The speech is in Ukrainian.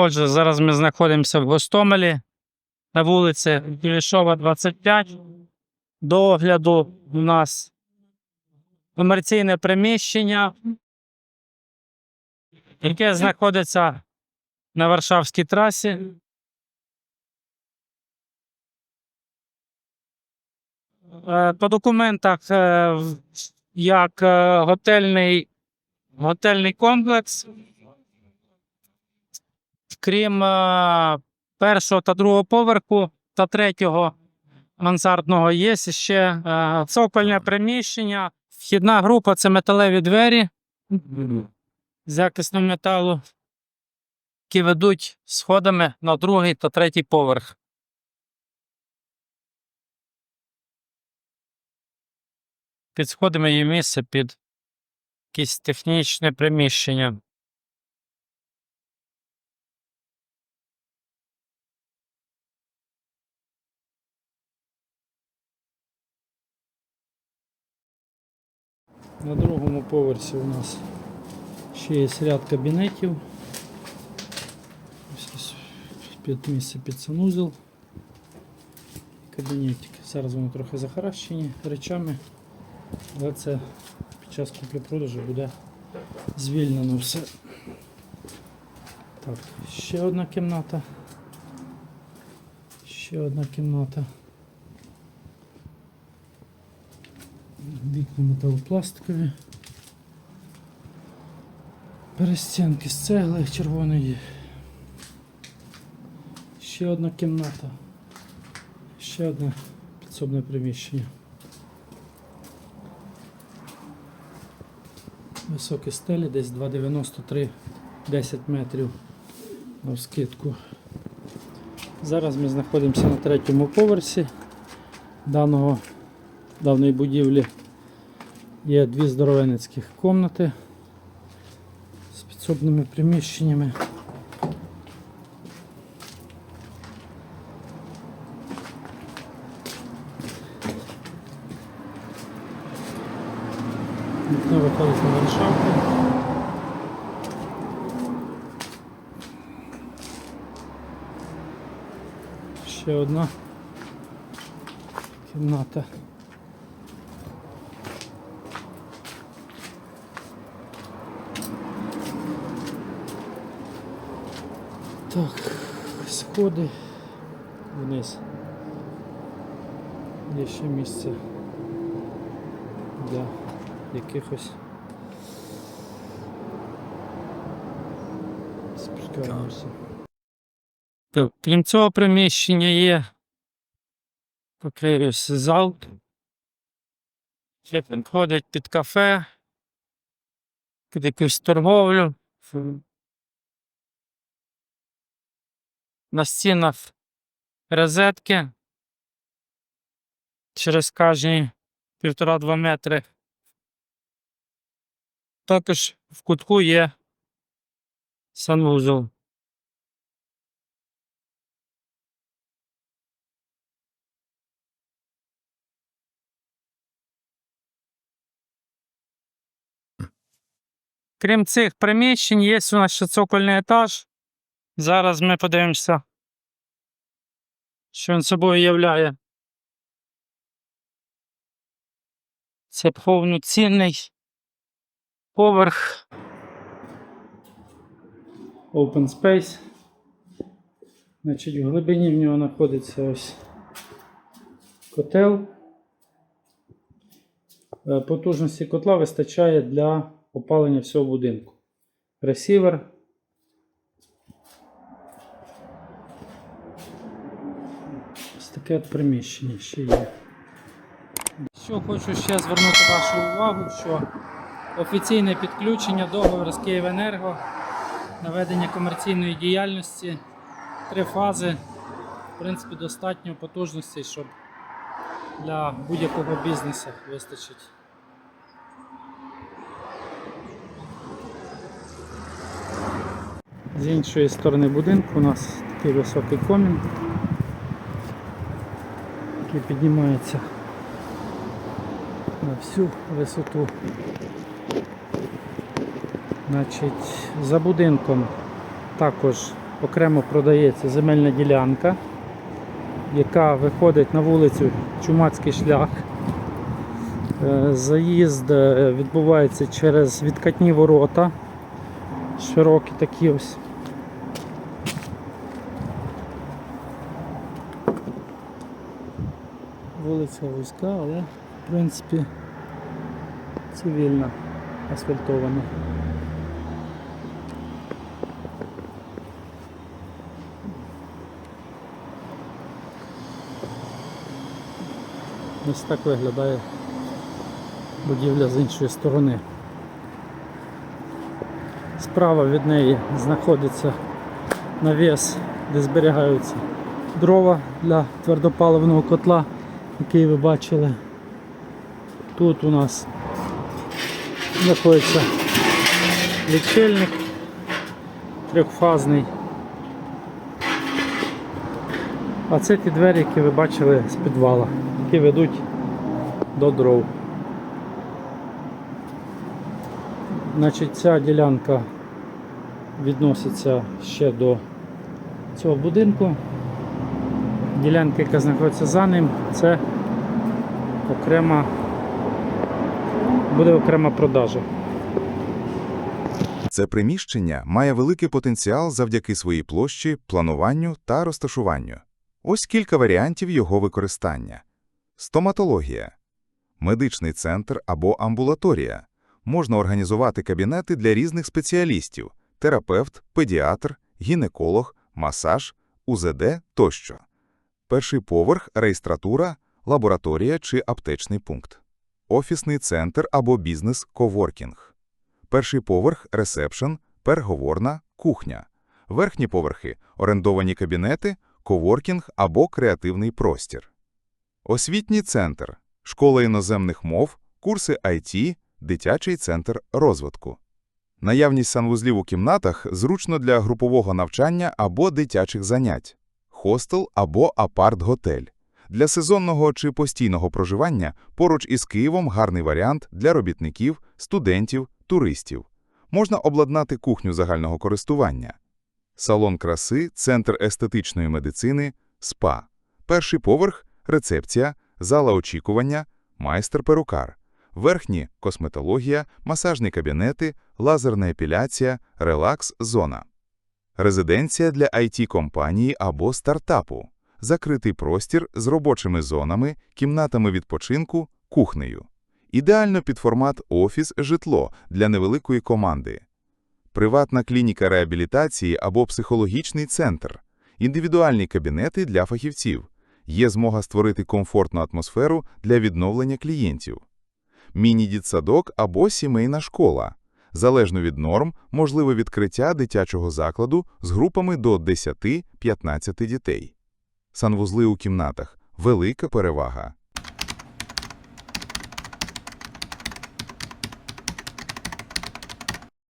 Отже, зараз ми знаходимося в Гостомелі на вулиці Кулішова, 25. До огляду у нас комерційне приміщення, яке знаходиться на Варшавській трасі. Е, По документах е, як е, готельний, готельний комплекс. Крім е, першого та другого поверху та третього мансардного, є ще е, цокольне приміщення. Вхідна група це металеві двері з якісного металу, які ведуть сходами на другий та третій поверх. Під сходами є місце під якесь технічне приміщення. На другому поверсі у нас ще є ряд кабінетів. Ось Під місце під санузел. Кабінетик. Зараз вони трохи захаращені речами, але це під час куплі-продажу буде звільнено все. Так, ще одна кімната. Ще одна кімната. Вікна металопластикові. Перестінки з цегли червоної. Ще одна кімната. Ще одне підсобне приміщення. Високі стелі, десь 2,93 10 метрів на скидку. Зараз ми знаходимося на третьому поверсі даного давної будівлі. Є дві здоровенницьких кімнати з підсобними приміщеннями. Вікно виходить на ландшафти. Ще одна кімната. Так, сходи вниз. Є ще місце для якихось спускаємося. Крім цього приміщення є покриюсь зал. Ще підходить під кафе, під якусь торговлю. На стінах розетки через кожні півтора-два метри. Також в кутку є санвузол. Крім цих приміщень, є у нас ще цокольний етаж. Зараз ми подивимося, що він собою являє. Це повноцінний поверх. Open Space. Значить, в глибині в нього знаходиться ось котел. Е, Потужності котла вистачає для опалення всього будинку. Ресівер. От приміщення ще є. Що хочу ще звернути вашу увагу, що офіційне підключення договору з Київенерго на ведення комерційної діяльності, три фази, в принципі, достатньо потужностей, щоб для будь-якого бізнесу вистачить. З іншої сторони будинку у нас такий високий комін, який піднімається на всю висоту. Значить, за будинком також окремо продається земельна ділянка, яка виходить на вулицю Чумацький шлях. Е, Заїзд е, відбувається через відкатні ворота. Широкі такі ось. Вулиця вузька, але в принципі цивільна, асфальтована. Ось так виглядає будівля з іншої сторони. Справа від неї знаходиться навіс, де зберігаються дрова для твердопаливного котла, який ви бачили. Тут у нас знаходиться лічильник трьохфазний. А це ті двері, які ви бачили з підвала, які ведуть до дров. Значить, ця ділянка відноситься ще до цього будинку. Ділянка, яка знаходиться за ним, це окрема буде окрема продажа. Це приміщення має великий потенціал завдяки своїй площі, плануванню та розташуванню. Ось кілька варіантів його використання. Стоматологія. Медичний центр або амбулаторія. Можна організувати кабінети для різних спеціалістів – терапевт, педіатр, гінеколог, масаж, УЗД тощо. Перший поверх – реєстратура, лабораторія чи аптечний пункт. Офісний центр або бізнес-коворкінг. Перший поверх – ресепшн, переговорна, кухня. Верхні поверхи – орендовані кабінети, коворкінг або креативний простір. Освітній центр – школа іноземних мов, курси IT, дитячий центр розвитку. Наявність санвузлів у кімнатах зручно для групового навчання або дитячих занять. Хостел або апарт-готель. Для сезонного чи постійного проживання поруч із Києвом гарний варіант для робітників, студентів, туристів. Можна обладнати кухню загального користування. Салон краси, центр естетичної медицини, СПА. Перший поверх – рецепція, зала очікування, майстер-перукар. Верхні – косметологія, масажні кабінети, лазерна епіляція, релакс-зона. Резиденція для IT-компанії або стартапу. Закритий простір з робочими зонами, кімнатами відпочинку, кухнею. Ідеально під формат офіс-житло для невеликої команди. Приватна клініка реабілітації або психологічний центр. Індивідуальні кабінети для фахівців. Є змога створити комфортну атмосферу для відновлення клієнтів. Міні-дітсадок або сімейна школа. Залежно від норм, можливе відкриття дитячого закладу з групами до 10-15 дітей. Санвузли у кімнатах – велика перевага.